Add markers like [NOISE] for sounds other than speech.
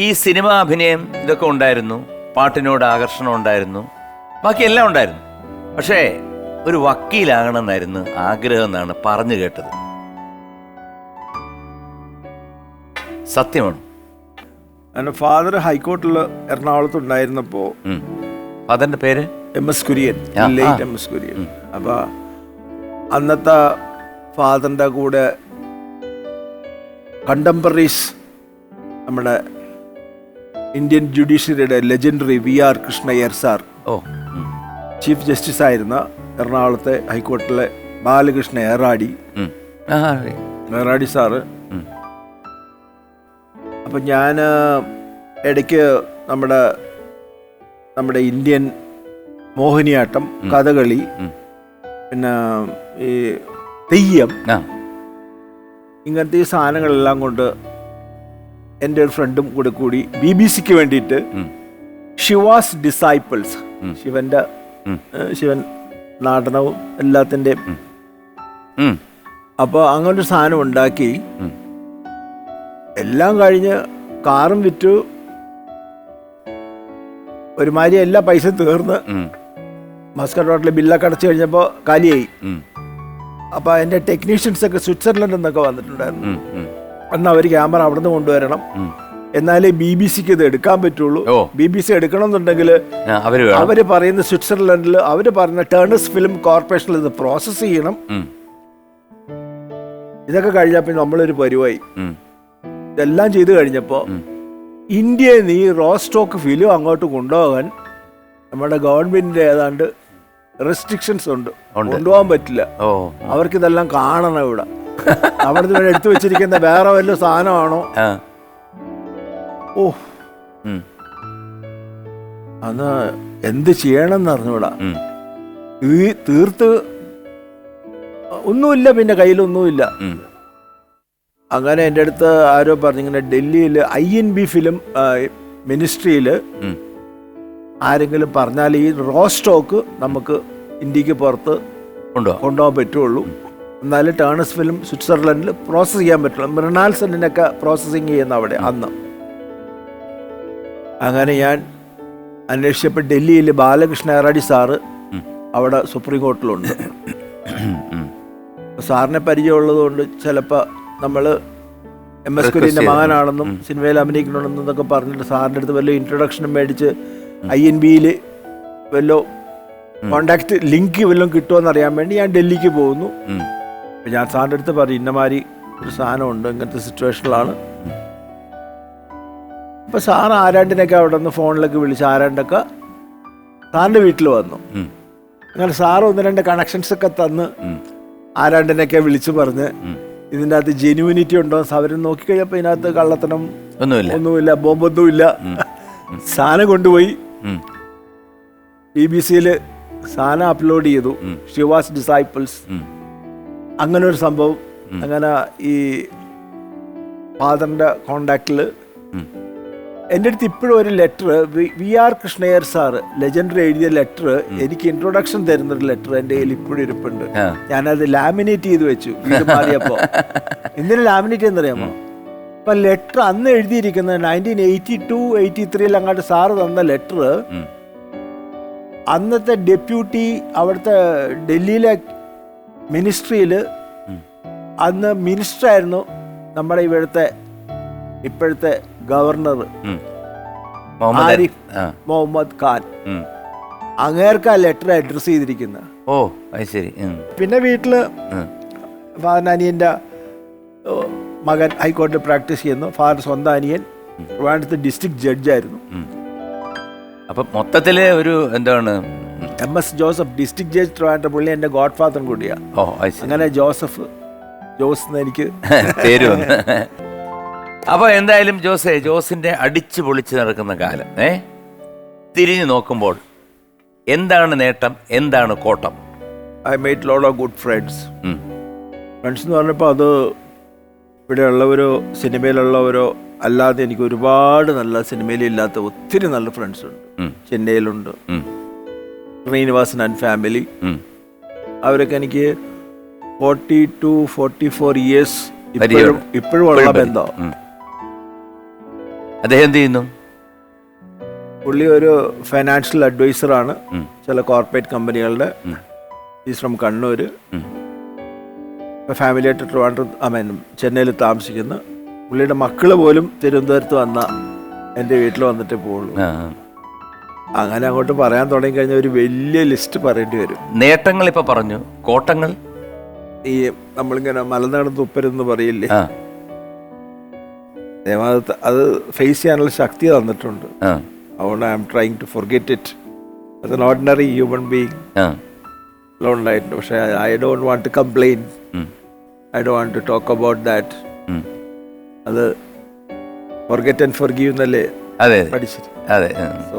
ഈ സിനിമ അഭിനയം ഇതൊക്കെ ഉണ്ടായിരുന്നു. പാട്ടിനോട് ആകർഷണം ഉണ്ടായിരുന്നു. ബാക്കി എല്ലാം ഉണ്ടായിരുന്നു. പക്ഷേ ഒരു വക്കീലാകണമെന്നായിരുന്നു ആഗ്രഹം എന്നാണ് പറഞ്ഞു കേട്ടത്. സത്യമാണ്. എന്റെ ഫാദർ ഹൈക്കോർട്ടിൽ എറണാകുളത്ത് ഉണ്ടായിരുന്നപ്പോൾ ഉം. ഫാദറിന്റെ പേര്? M S Kurian. Late. M S Kurian. അപ്പോൾ അന്നത്തെ ഫാദറിന്റെ കൂടെ കണ്ടംപററീസ് നമ്മുടെ Indian ജുഡീഷ്യറിയുടെ legendary V R Krishna Iyer sir ഓ. ചീഫ് ജസ്റ്റിസ് ആയിരുന്ന എറണാകുളത്തെ ഹൈക്കോടതിയിലെ ബാലകൃഷ്ണ ഏറാടി. ഏറാടി സാറ് അപ്പൊ ഞാൻ ഇടയ്ക്ക് നമ്മുടെ നമ്മുടെ ഇന്ത്യൻ മോഹിനിയാട്ടം കഥകളി പിന്നെ ഈ തെയ്യം ഇങ്ങനത്തെ ഈ സാധനങ്ങളെല്ലാം കൊണ്ട് എന്റെ ഒരു ഫ്രണ്ടും കൂടെ കൂടി ബി ബി സിക്ക് വേണ്ടിയിട്ട് ശിവാസ് ഷിവാസ് ഡിസൈപ്പിൾസ് ശിവന്റെ ശിവൻ നാടനവും എല്ലാത്തിന്റെയും. അപ്പോൾ അങ്ങനൊരു സാധനം ഉണ്ടാക്കി. എല്ലാം കഴിഞ്ഞ് കാറും വിറ്റു. ഒരുമാതിരി എല്ലാ പൈസ തീർന്ന്. മസ്കറ്റ് റോട്ടിലെ ബില്ലൊക്കെ അടച്ചു കഴിഞ്ഞപ്പോൾ കാലിയായി. അപ്പോൾ എന്റെ ടെക്നീഷ്യൻസ് ഒക്കെ സ്വിറ്റ്സർലൻഡിൽ നിന്നൊക്കെ വന്നിട്ടുണ്ടായിരുന്നു. അന്ന് അവർ ക്യാമറ അവിടെ നിന്ന് കൊണ്ടുവരണം. എന്നാലേ ബി ബി സിക്ക് ഇത് എടുക്കാൻ പറ്റുള്ളൂ. ബി ബി സി എടുക്കണമെന്നുണ്ടെങ്കിൽ എന്നുണ്ടെങ്കിൽ അവർ അവർ പറയുന്ന സ്വിറ്റ്സർലൻഡിൽ അവർ പറയുന്ന ടേണേഴ്സ് ഫിലിം കോർപ്പറേഷനിൽ ഇത് പ്രോസസ് ചെയ്യണം. ഇതൊക്കെ കഴിഞ്ഞപ്പോൾ നമ്മളൊരു പരിവായി ഇതെല്ലാം ചെയ്തു കഴിഞ്ഞപ്പോൾ. ഇന്ത്യയിൽ നിന്ന് ഈ റോ സ്റ്റോക്ക് ഫിലിം അങ്ങോട്ട് കൊണ്ടുപോകാൻ നമ്മുടെ ഗവൺമെന്റിന്റെ ഏതാണ്ട് റെസ്ട്രിക്ഷൻസ് ഉണ്ട്. കൊണ്ടുപോകാൻ പറ്റില്ല അവർക്കിതെല്ലാം അവർക്ക് ഇതെല്ലാം കാണണം ഇവിടെ അവിടെ നിന്ന് എടുത്തു വെച്ചിരിക്കുന്ന വേറെ വല്ല സാധനമാണോ? ഓ. അന്ന് എന്ത് ചെയ്യണമെന്ന് അറിഞ്ഞൂടാ. ഈ തീർത്ത് ഒന്നുമില്ല പിന്നെ കയ്യിലൊന്നുമില്ല. അങ്ങനെ എന്റെ അടുത്ത് ആരോ പറഞ്ഞു ഇങ്ങനെ ഡൽഹിയിൽ ഐ എൻ ബി ഫിലിം മിനിസ്ട്രിയിൽ ആരെങ്കിലും പറഞ്ഞാൽ ഈ റോ സ്റ്റോക്ക് നമുക്ക് ഇന്ത്യയ്ക്ക് പുറത്ത് കൊണ്ടുപോകാൻ പറ്റുള്ളൂ. എന്നാലും ടേണസ് ഫിലിം സ്വിറ്റ്സർലൻഡിൽ പ്രോസസ്സ് ചെയ്യാൻ പറ്റുള്ളൂ. മൃണാൽസണിനൊക്കെ പ്രോസസ്സിങ് ചെയ്യുന്ന അവിടെ അന്ന്. അങ്ങനെ ഞാൻ അന്വേഷിച്ചപ്പോൾ ഡൽഹിയിൽ ബാലകൃഷ്ണ ഏറാടി സാറ് അവിടെ സുപ്രീം കോർട്ടിലുണ്ട്. സാറിനെ പരിചയമുള്ളത് കൊണ്ട് ചിലപ്പോൾ നമ്മൾ എം എസ് കുര്യന്റെ മകനാണെന്നും സിനിമയിൽ അഭിനയിക്കണമെന്നും എന്നൊക്കെ പറഞ്ഞിട്ട് സാറിന്റെ അടുത്ത് വല്ല ഇൻട്രൊഡക്ഷനും മേടിച്ച് ഐ എൻ ബിയിൽ വല്ല കോണ്ടാക്ട് ലിങ്ക് വല്ലതും കിട്ടുമോ എന്നറിയാൻ വേണ്ടി ഞാൻ ഡൽഹിക്ക് പോകുന്നു. അപ്പൊ ഞാൻ സാറിന്റെ അടുത്ത് പറയും ഇന്നമാതിരി ഒരു സാധനമുണ്ട് ഇങ്ങനത്തെ സിറ്റുവേഷനിലാണ് അപ്പം സാർ ആരാണ്ടിനൊക്കെ അവിടെ നിന്ന് ഫോണിലൊക്കെ വിളിച്ച് ആരാണ്ടൊക്കെ സാറിന്റെ വീട്ടിൽ വന്നു. അങ്ങനെ സാർ ഒന്ന് രണ്ട് കണക്ഷൻസ് ഒക്കെ തന്ന്. ആരാണ്ടിനൊക്കെ വിളിച്ച് പറഞ്ഞ്. ഇതിന്റെ അകത്ത് ജെന്യൂനിറ്റി ഉണ്ടോ അവർ നോക്കിക്കഴിഞ്ഞപ്പോൾ ഇതിനകത്ത് കള്ളത്തനം ഒന്നുമില്ല ഒന്നുമില്ല ബോംബൊന്നുമില്ല സാധനം കൊണ്ടുപോയി. ബി ബി സിയിൽ സാധനം അപ്ലോഡ് ചെയ്തു. ഷിവാസ് ഡിസൈപ്പിൾസ്. അങ്ങനെ ഒരു സംഭവം അങ്ങനെ ഈ ഫാദറിന്റെ കോണ്ടാക്റ്റിൽ ഉം. എന്റെ അടുത്ത് ഇപ്പോഴും ഒരു letter V R Krishna Iyer sir legendary എഴുതിയ ലെറ്റർ എനിക്ക് ഇൻട്രൊഡക്ഷൻ തരുന്നൊരു ലെറ്റർ എന്റെ കയ്യിൽ ഇപ്പോഴും ഇരിപ്പുണ്ട്. ഞാനത് ലാമിനേറ്റ് ചെയ്ത് വെച്ചു വീട് മാറിയപ്പോൾ [LAUGHS] എന്തിനു ലാമിനേറ്റ് ചെയ്യുന്നറിയാമോ? അപ്പൊ ലെറ്റർ അന്ന് എഴുതിയിരിക്കുന്നത് നയന്റീൻ എയ്റ്റി ടു എയ്റ്റി ത്രീയിൽ അങ്ങോട്ട് സാറ് തന്ന ലെറ്റർ. അന്നത്തെ ഡെപ്യൂട്ടി അവിടുത്തെ ഡൽഹിയിലെ മിനിസ്ട്രിയിൽ അന്ന് മിനിസ്റ്റർ ആയിരുന്നു നമ്മുടെ ഇവിടുത്തെ ഇപ്പോഴത്തെ ഗവർണർ മുഹമ്മദ് ആരിഫ്. മുഹമ്മദ് ഖാൻ. അങ്ങേർക്കാ ആ ലെറ്റർ അഡ്രസ് ചെയ്തിരിക്കുന്ന. ഓ അത് ശരി. പിന്നെ വീട്ടിൽ. ഫാദർ അനിയന്റെ മകൻ ഹൈക്കോടതിയിൽ പ്രാക്ടീസ് ചെയ്യുന്നു. ഫാദർ സ്വന്തം അനിയൻ ട്രിവാൻഡ്രത്ത് ഡിസ്ട്രിക്ട് ജഡ്ജായിരുന്നു. അപ്പൊ മൊത്തത്തിൽ ഒരു എന്താണ് M S Joseph district judge Trivandrum പുള്ളി എന്റെ ഗോഡ് ഫാദറും കൂടിയാണ് ഓ അങ്ങനെ ജോസഫ് ജോസ് എന്ന് എനിക്ക് [LAUGHS] പേര് വന്ന്. അപ്പൊ എന്തായാലും ജോസേ ജോസിന്റെ അടിച്ചു പൊളിച്ച് നടക്കുന്ന കാലം ഏ? തിരിഞ്ഞു നോക്കുമ്പോൾ എന്താണ് നേട്ടം എന്താണ് കോട്ടം? I met load of good friends friends എന്ന് പറഞ്ഞപ്പോൾ അത് ഇവിടെയുള്ളവരോ സിനിമയിലുള്ളവരോ അല്ലാതെ എനിക്ക് ഒരുപാട് നല്ല സിനിമയിലില്ലാത്ത ഒത്തിരി നല്ല ഫ്രണ്ട്സ് ഉണ്ട്. ചെന്നൈയിലുണ്ട്. Srinivasan and family. അവരൊക്കെ എനിക്ക് forty two forty four years ഇപ്പോഴും ബന്ധം. അദ്ദേഹം എന്ത് ചെയ്യുന്നു? പുള്ളി ഒരു ഫൈനാൻഷ്യൽ അഡ്വൈസർ ആണ്. ചില കോർപ്പറേറ്റ് കമ്പനികളുടെ ഈ ഫ്രം കണ്ണൂർ ഫാമിലി ഫാമിലിയായിട്ട് ട്രിവാൻഡ്രം ഐ മീൻ ചെന്നൈയിൽ താമസിക്കുന്നു. പുള്ളിയുടെ മക്കൾ പോലും തിരുവനന്തപുരത്ത് വന്ന എന്റെ വീട്ടിൽ വന്നിട്ടേ പോവുള്ളൂ. അങ്ങനെ അങ്ങോട്ട് പറയാൻ തുടങ്ങി കഴിഞ്ഞാൽ ഒരു വലിയ ലിസ്റ്റ് പറയേണ്ടി വരും. നേട്ടങ്ങൾ ഇപ്പൊ പറഞ്ഞു. കോട്ടങ്ങൾ? ഈ നമ്മളിങ്ങനെ മലനാട് തുപ്പരെന്ന് പറയില്ലേ? ദേവാദത്ത് അത് അത് ഫേസ് ചെയ്യാനുള്ള ശക്തി തന്നിട്ടുണ്ട്. അതുകൊണ്ട് I am trying to forget it as an ordinary human being ഉണ്ടായിട്ടുണ്ട്. പക്ഷെ I don't want to complain. I do want to talk about that. അത് ഫൊർഗെറ്റ് ആൻഡ് ഫൊർഗീവ് എന്നല്ലേ പഠിച്ചിട്ട് അതെ സോ